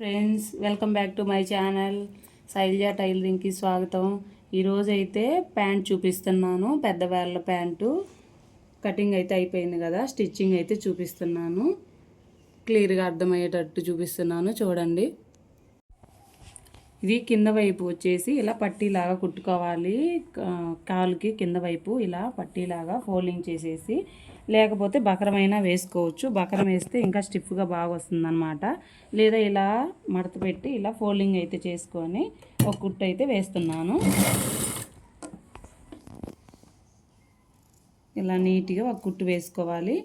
Friends welcome back to my channel. Shailaja టైలరింగ్కి స్వాగతం. ఈరోజు అయితే ప్యాంట్ చూపిస్తున్నాను పెద్ద వేళ్ళ ప్యాంటు. కటింగ్ అయితే అయిపోయింది కదా స్టిచ్చింగ్ అయితే చూపిస్తున్నాను. క్లియర్గా అర్థమయ్యేటట్టు చూపిస్తున్నాను చూడండి. ఇది కింద వైపు వచ్చేసి ఇలా పట్టీలాగా కుట్టుకోవాలి. కాలుకి కింద వైపు ఇలా పట్టీలాగా ఫోల్డింగ్ చేసేసి లేకపోతే బకరమైనా వేసుకోవచ్చు. బకరం వేస్తే ఇంకా స్టిఫ్గా బాగా వస్తుందన్నమాట. లేదా ఇలా మడత పెట్టి ఇలా ఫోల్డింగ్ అయితే చేసుకొని ఒక కుట్టు అయితే వేస్తున్నాను. ఇలా నీట్గా ఒక కుట్టు వేసుకోవాలి.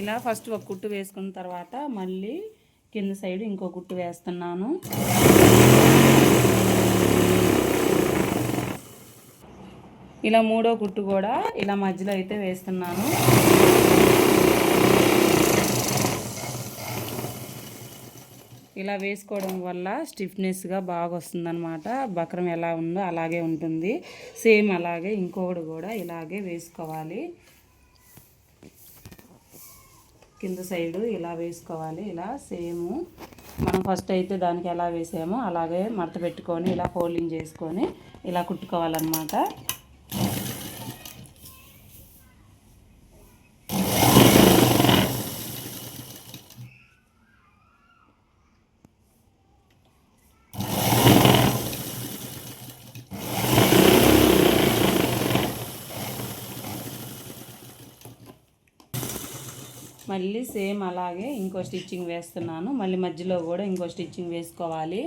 ఇలా ఫస్ట్ ఒక కుట్టు వేసుకున్న తర్వాత మళ్ళీ కింద సైడ్ ఇంకో కుట్టు వేస్తున్నాను. ఇలా మూడో కుట్టు కూడా ఇలా మధ్యలో అయితే వేస్తున్నాను. ఇలా వేసుకోవడం వల్ల స్టిఫ్నెస్గా బాగా వస్తుందన్నమాట. బక్రం ఎలా ఉందో అలాగే ఉంటుంది. సేమ్ అలాగే ఇంకొకటి కూడా ఇలాగే వేసుకోవాలి. కింద సైడు ఇలా వేసుకోవాలి. ఇలా సేమ్ మనం ఫస్ట్ అయితే దానికి ఎలా వేసామో అలాగే మడత పెట్టుకొని ఇలా ఫోల్డింగ్ చేసుకొని ఇలా కుట్టుకోవాలన్నమాట. మళ్ళీ సేమ్ అలాగే ఇంకో స్టిచ్చింగ్ వేస్తున్నాను. మళ్ళీ మధ్యలో కూడా ఇంకో స్టిచ్చింగ్ వేసుకోవాలి.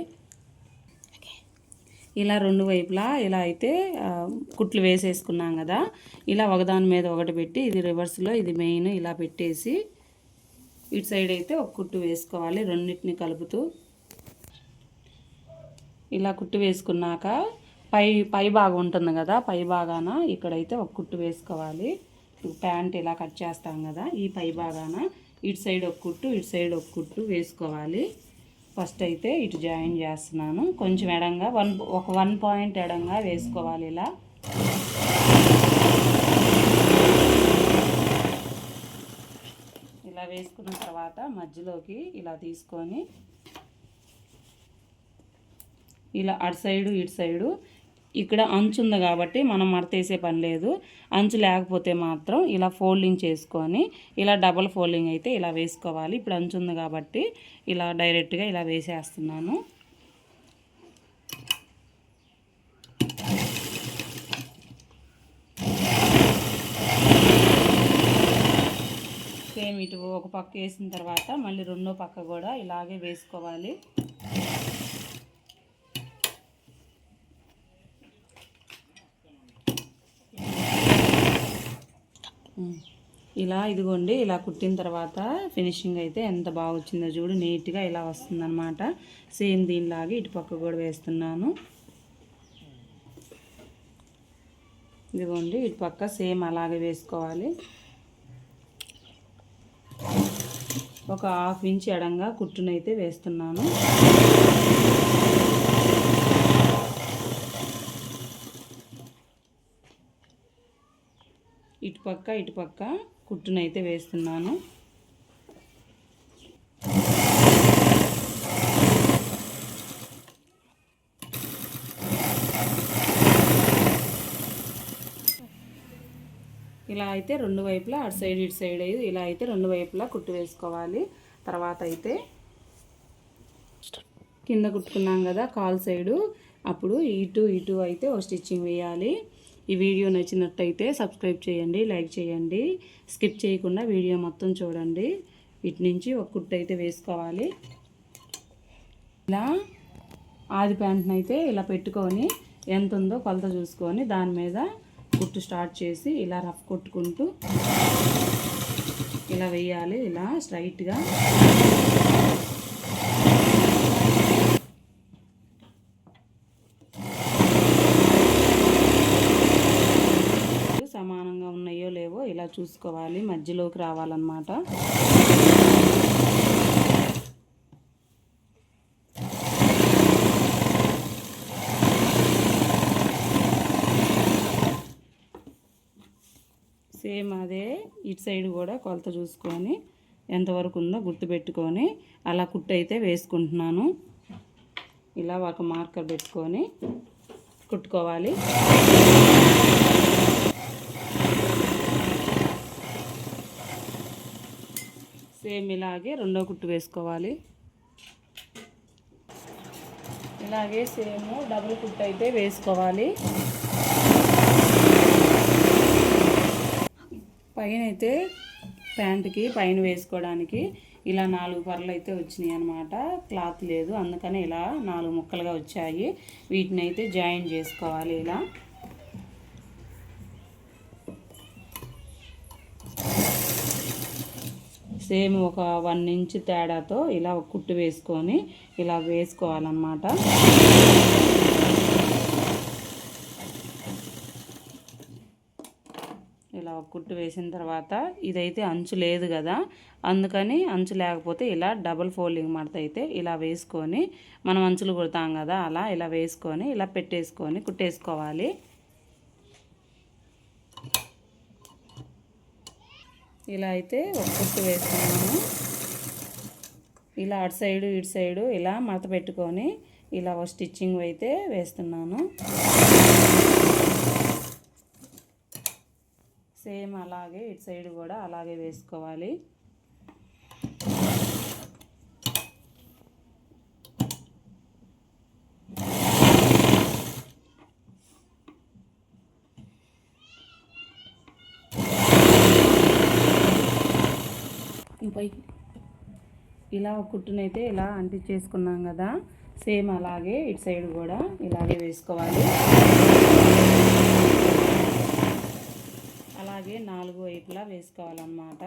ఇలా రెండు వైపులా ఇలా అయితే కుట్లు వేసేసుకున్నాం కదా. ఇలా ఒకదాని మీద ఒకటి పెట్టి ఇది రివర్స్లో ఇది మెయిన్ ఇలా పెట్టేసి ఇటు సైడ్ అయితే ఒక కుట్టు వేసుకోవాలి రెండింటిని కలుపుతూ. ఇలా కుట్టు వేసుకున్నాక పై పై భాగం ఉంటుంది కదా పై భాగాన ఇక్కడైతే ఒక కుట్టు వేసుకోవాలి. ప్యాంట్ ఇలా కట్ చేస్తాం కదా ఈ పై భాగాన ఇటు సైడ్ ఒక కుట్టు ఇటు సైడ్ ఒక కుట్టు వేసుకోవాలి. ఫస్ట్ అయితే ఇటు జాయిన్ చేస్తున్నాను. కొంచెం ఎడంగా వన్ ఒక వన్ పాయింట్ ఎడంగా వేసుకోవాలి ఇలా. ఇలా వేసుకున్న తర్వాత మధ్యలోకి ఇలా తీసుకొని ఇలా అటు సైడు ఇటు సైడు ఇక్కడ అంచు ఉంది కాబట్టి మనం మడతేసే పని లేదు. అంచు లేకపోతే మాత్రం ఇలా ఫోల్డింగ్ చేసుకొని ఇలా డబల్ ఫోల్డింగ్ అయితే ఇలా వేసుకోవాలి. ఇప్పుడు అంచు ఉంది కాబట్టి ఇలా డైరెక్ట్గా ఇలా వేసేస్తున్నాను. సేమ్ ఇటు ఒక పక్క వేసిన తర్వాత మళ్ళీ రెండో పక్క కూడా ఇలాగే వేసుకోవాలి. ఇలా ఇదిగోండి ఇలా కుట్టిన తర్వాత ఫినిషింగ్ అయితే ఎంత బాగా వచ్చిందో చూడు నీట్గా ఇలా వస్తుందన్నమాట. సేమ్ దీనిలాగే ఇటుపక్క కూడా వేస్తున్నాను. ఇదిగోండి ఇటుపక్క సేమ్ అలాగే వేసుకోవాలి. ఒక హాఫ్ ఇంచ్ ఎడంగా కుట్టునైతే వేస్తున్నాను. ఇటుపక్క ఇటుపక్క కుట్టునైతే వేస్తున్నాను. ఇలా అయితే రెండు వైపులా అటు సైడ్ ఇటు సైడ్ అయ్యి ఇలా అయితే రెండు వైపులా కుట్టు వేసుకోవాలి. తర్వాత అయితే కింద కుట్టుకున్నాం కదా కాల్ సైడు. అప్పుడు ఇటు ఇటు అయితే ఒక స్టిచ్చింగ్ వేయాలి. ఈ వీడియో నచ్చినట్టయితే సబ్స్క్రైబ్ చేయండి లైక్ చేయండి. స్కిప్ చేయకుండా వీడియో మొత్తం చూడండి. ఇటు నుంచి ఒక కుట్టు అయితే వేసుకోవాలి. ఇలా ఆది ప్యాంట్ని అయితే ఇలా పెట్టుకొని ఎంత ఉందో కొలత చూసుకొని దాని మీద కుట్టు స్టార్ట్ చేసి ఇలా రఫ్ కొట్టుకుంటూ ఇలా వేయాలి. ఇలా స్ట్రైట్గా. ఇలా చూసుకోవాలి మధ్యలోకి రావాలన్నమాట. సేమ్ అదే ఇటు సైడ్ కూడా కొలత చూసుకొని ఎంతవరకు ఉందో గుర్తుపెట్టుకొని అలా కుట్టయితే వేసుకుంటున్నాను. ఇలా ఒక మార్కర్ పెట్టుకొని కుట్టుకోవాలి. సేమ్ ఇలాగే రెండో కుట్టు వేసుకోవాలి. ఇలాగే సేమ్ డబుల్ కుట్టు అయితే వేసుకోవాలి. పైన అయితే ప్యాంటుకి పైన వేసుకోవడానికి ఇలా నాలుగు పర్లు అయితే వచ్చినాయి అనమాట క్లాత్ లేదు అందుకని ఇలా నాలుగు ముక్కలుగా వచ్చాయి. వీటిని అయితే జాయిన్ చేసుకోవాలి ఇలా. సేమ్ ఒక వన్ ఇంచ్ తేడాతో ఇలా కుట్టు వేసుకొని ఇలా వేసుకోవాలన్నమాట. ఇలా ఒక కుట్టు వేసిన తర్వాత ఇదైతే అంచు లేదు కదా అందుకని అంచు లేకపోతే ఇలా డబుల్ ఫోల్డింగ్ మడత అయితే ఇలా వేసుకొని మనం అంచులు కుడతాం కదా అలా ఇలా వేసుకొని ఇలా పెట్టేసుకొని కుట్టేసుకోవాలి. ఇలా అయితే ఒక్కొక్కటి కుట్టు వేస్తున్నాము ఇలా అటు సైడు ఇటు సైడు ఇలా మడత పెట్టుకొని ఇలా ఒక స్టిచ్చింగ్ అయితే వేస్తున్నాను. సేమ్ అలాగే ఇటు సైడ్ కూడా అలాగే వేసుకోవాలి. పోయి ఇలా ఒక కుట్టునైతే ఇలా అంటించేసుకున్నాం కదా. సేమ్ అలాగే ఇటు సైడ్ కూడా ఇలాగే వేసుకోవాలి. అలాగే నాలుగు వైపులా వేసుకోవాలన్నమాట.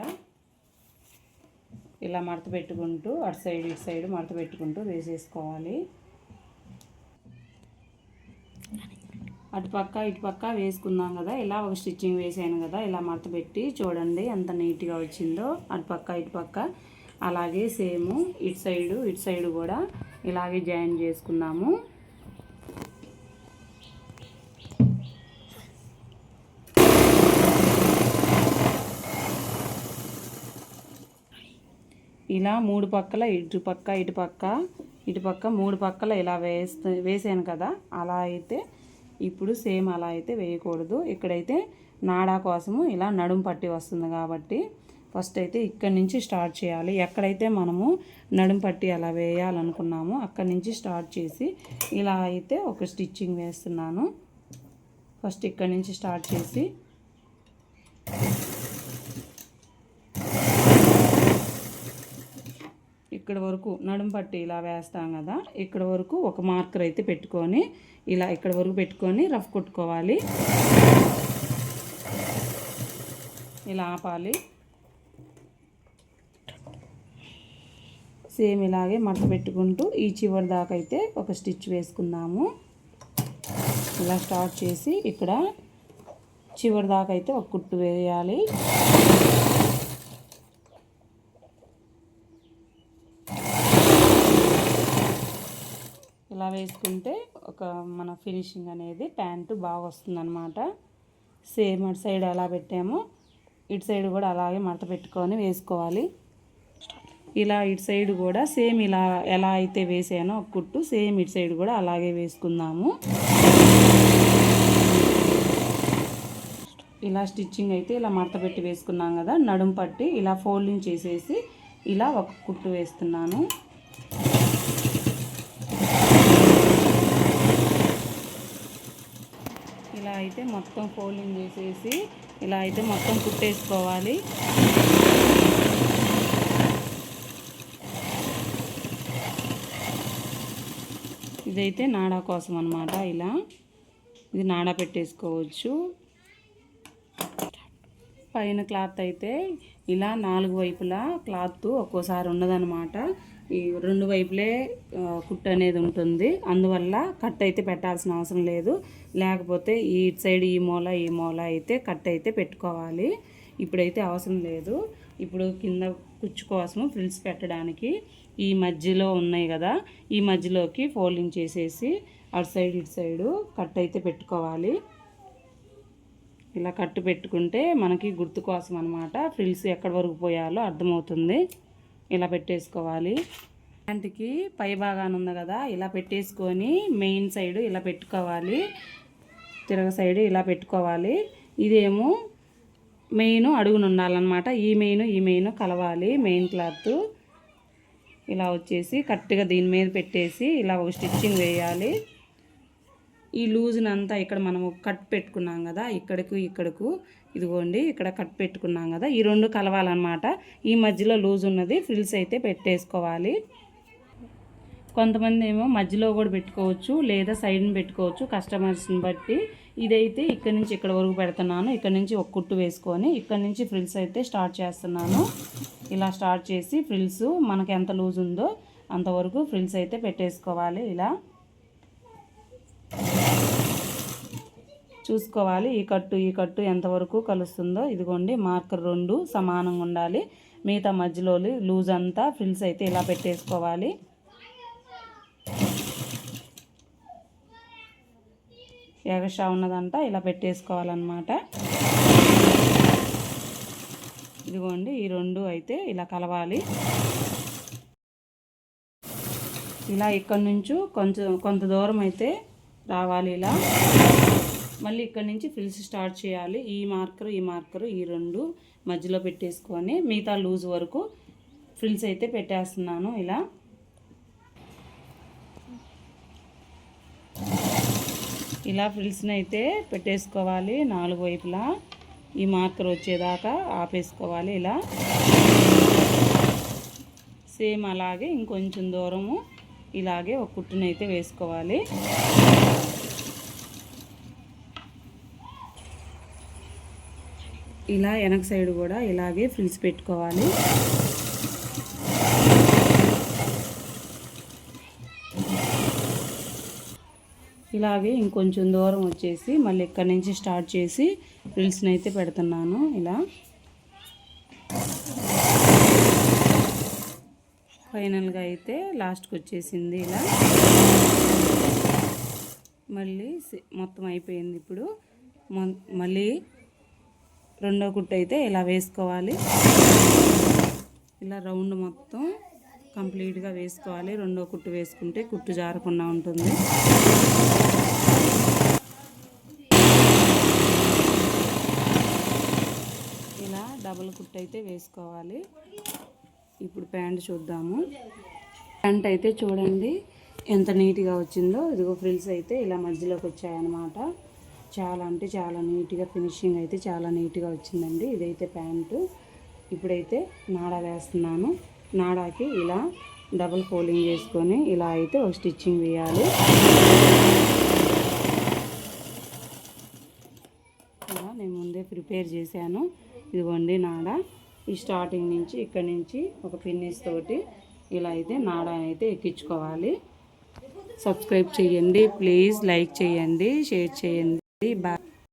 ఇలా మడత పెట్టుకుంటూ అటు సైడ్ ఇటు సైడ్ మడత పెట్టుకుంటూ వేసేసుకోవాలి. అటుపక్క ఇటుపక్క వేసుకున్నాం కదా. ఇలా ఒక స్టిచ్చింగ్ వేసాను కదా ఇలా మడత పెట్టి చూడండి ఎంత నీట్గా వచ్చిందో. అటుపక్క ఇటుపక్క. అలాగే సేమ్ ఇటు సైడు ఇటు సైడ్ కూడా ఇలాగే జాయిన్ చేసుకున్నాము. ఇలా మూడు పక్కల ఇటు పక్క ఇటు పక్క ఇటు పక్క మూడు పక్కల ఇలా వేస్తే వేసాను కదా. అలా అయితే ఇప్పుడు సేమ్ అలా అయితే వేయకూడదు. ఇక్కడైతే నాడా కోసము ఇలా నడుము పట్టి వస్తుంది కాబట్టి ఫస్ట్ అయితే ఇక్కడి నుంచి స్టార్ట్ చేయాలి. ఎక్కడైతే మనము నడుము పట్టి అలా వేయాలనుకున్నామో అక్కడి నుంచి స్టార్ట్ చేసి ఇలా అయితే ఒక స్టిచ్చింగ్ వేస్తున్నాను. ఫస్ట్ ఇక్కడి నుంచి స్టార్ట్ చేసి ఇక్కడ వరకు నడుము పట్టి ఇలా వేస్తాం కదా ఇక్కడ వరకు ఒక మార్కర్ అయితే పెట్టుకొని ఇలా ఇక్కడ వరకు పెట్టుకొని రఫ్ కొట్టుకోవాలి. ఇలా ఆపాలి. సేమ్ ఇలాగే మడత పెట్టుకుంటూ ఈ చివరి దాకా అయితే ఒక స్టిచ్ వేసుకుందాము. ఇలా స్టార్ట్ చేసి ఇక్కడ చివరి దాకా అయితే ఒక కుట్టు వేయాలి. అలా వేసుకుంటే ఒక మన ఫినిషింగ్ అనేది ప్యాంటు బాగా వస్తుందన్నమాట. సేమ్ అటు సైడ్ ఎలా పెట్టామో. ఇటు సైడ్ కూడా అలాగే మడత పెట్టుకొని వేసుకోవాలి. ఇలా ఇటు సైడ్ కూడా సేమ్ ఇలా ఎలా అయితే వేసానో ఒక కుట్టు సేమ్ ఇటు సైడ్ కూడా అలాగే వేసుకుందాము. ఇలా స్టిచ్చింగ్ అయితే ఇలా మడత పెట్టి వేసుకున్నాం కదా నడుం పట్టి ఇలా ఫోల్డింగ్ చేసేసి ఇలా ఒక కుట్టు వేస్తున్నాను. ఇలా అయితే మొత్తం ఫోల్డింగ్ చేసేసి ఇలా అయితే మొత్తం కుట్టేసుకోవాలి. ఇదైతే నాడా కోసం అనమాట ఇలా. ఇది నాడా పెట్టేసుకోవచ్చు. పైన క్లాత్ అయితే ఇలా నాలుగు వైపులా క్లాత్ ఒక్కోసారి ఉన్నదనమాట ఈ రెండు వైపులే కుట్టు అనేది ఉంటుంది. అందువల్ల కట్ అయితే పెట్టాల్సిన అవసరం లేదు. లేకపోతే ఈ సైడ్ ఈ మూల ఈ మూల అయితే కట్ అయితే పెట్టుకోవాలి. ఇప్పుడైతే అవసరం లేదు. ఇప్పుడు కింద కుచ్చు కోసము ఫ్రిల్స్ పెట్టడానికి ఈ మధ్యలో ఉన్నాయి కదా ఈ మధ్యలోకి ఫోల్డింగ్ చేసేసి అటు సైడ్ ఇటు సైడు కట్ అయితే పెట్టుకోవాలి. ఇలా కట్టు పెట్టుకుంటే మనకి గుర్తు కోసం అనమాట ఫ్రిల్స్ ఎక్కడి వరకు పోయాలో అర్థమవుతుంది. ఇలా పెట్టేసుకోవాలి. ప్యాంట్కి పై భాగాన ఉంది కదా ఇలా పెట్టేసుకొని మెయిన్ సైడ్ ఇలా పెట్టుకోవాలి. తిరగ సైడ్ ఇలా పెట్టుకోవాలి. ఇదేమో మెయిన్ అడుగును ఉండాలన్నమాట. ఈ మెయిన్ ఈ మెయిన్ కలవాలి మెయిన్ క్లాత్. ఇలా వచ్చేసి కరెక్ట్గా దీని మీద పెట్టేసి ఇలా ఒక స్టిచ్చింగ్ వేయాలి. ఈ లూజ్నంతా ఇక్కడ మనము కట్ పెట్టుకున్నాం కదా ఇక్కడకు ఇక్కడకు. ఇదిగోండి ఇక్కడ కట్ పెట్టుకున్నాం కదా ఈ రెండు కలవాలన్నమాట. ఈ మధ్యలో లూజ్ ఉన్నది ఫ్రిల్స్ అయితే పెట్టేసుకోవాలి. కొంతమంది ఏమో మధ్యలో కూడా పెట్టుకోవచ్చు లేదా సైడ్ని పెట్టుకోవచ్చు కస్టమర్స్ని బట్టి. ఇదైతే ఇక్కడ నుంచి ఇక్కడ వరకు పెడుతున్నాను. ఇక్కడ నుంచి ఒక కుట్టు వేసుకొని ఇక్కడ నుంచి ఫ్రిల్స్ అయితే స్టార్ట్ చేస్తున్నాను. ఇలా స్టార్ట్ చేసి ఫ్రిల్స్ మనకు ఎంత లూజ్ ఉందో అంతవరకు ఫ్రిల్స్ అయితే పెట్టేసుకోవాలి ఇలా. చూసుకోవాలి. ఈ కట్టు ఈ కట్టు ఎంతవరకు కలుస్తుందో ఇదిగోండి మార్కర్ రెండు సమానంగా ఉండాలి. మిగతా మధ్యలో లూజ్ అంతా ఫ్రిల్స్ అయితే ఇలా పెట్టేసుకోవాలి. ఎగషా ఉన్నదంతా ఇలా పెట్టేసుకోవాలన్నమాట. ఇదిగోండి ఈ రెండు అయితే ఇలా కలవాలి. ఇలా ఇక్కడ నుంచి కొంచెం కొంత దూరం అయితే రావాలి ఇలా. మళ్ళీ ఇక్కడ నుంచి ఫిల్స్ స్టార్ట్ చేయాలి. ఈ మార్కరు ఈ మార్కరు ఈ రెండు మధ్యలో పెట్టేసుకొని మిగతా లూజ్ వరకు ఫ్రిల్స్ అయితే పెట్టేస్తున్నాను ఇలా. ఇలా ఫ్రిల్స్ని అయితే పెట్టేసుకోవాలి నాలుగు వైపులా. ఈ మార్కర్ వచ్చేదాకా ఆపేసుకోవాలి ఇలా. సేమ్ అలాగే ఇంకొంచెం దూరము ఇలాగే ఒక కుట్టునైతే వేసుకోవాలి. ఇలా వెనక సైడ్ కూడా ఇలాగే ఫ్రిల్స్ పెట్టుకోవాలి. ఇలాగే ఇంకొంచెం దూరం వచ్చేసి మళ్ళీ ఇక్కడ నుంచి స్టార్ట్ చేసి ఫ్రిల్స్ని అయితే పెడుతున్నాను ఇలా. ఫైనల్గా అయితే లాస్ట్కి వచ్చేసింది ఇలా. మళ్ళీ మొత్తం అయిపోయింది ఇప్పుడు. మళ్ళీ రెండో కుట్టు అయితే ఇలా వేసుకోవాలి. ఇలా రౌండ్ మొత్తం కంప్లీట్గా వేసుకోవాలి. రెండో కుట్టు వేసుకుంటే కుట్టు జారకుండా ఉంటుంది. ఇలా డబుల్ కుట్టు అయితే వేసుకోవాలి. ఇప్పుడు ప్యాంట్ చూద్దాము. ప్యాంట్ అయితే చూడండి ఎంత నీట్గా వచ్చిందో. ఇదిగో ఫ్రిల్స్ అయితే ఇలా మధ్యలోకి వచ్చాయన్నమాట. చాలా అంటే చాలా నీట్గా ఫినిషింగ్ అయితే చాలా నీట్గా వచ్చిందండి. ఇదైతే ప్యాంటు. ఇప్పుడైతే నాడా వేస్తున్నాను. నాడాకి ఇలా డబుల్ ఫోల్డింగ్ చేసుకొని ఇలా అయితే ఒక స్టిచ్చింగ్ వేయాలి. ఇలా నేను ముందే ప్రిపేర్ చేశాను. ఇదిగోండి నాడ. ఈ స్టార్టింగ్ నుంచి ఇక్కడ నుంచి ఒక పిన్నిస్ తోటి ఇలా అయితే నాడా అయితే ఎక్కించుకోవాలి. సబ్స్క్రైబ్ చేయండి. ప్లీజ్ లైక్ చేయండి. షేర్ చేయండి. Bye.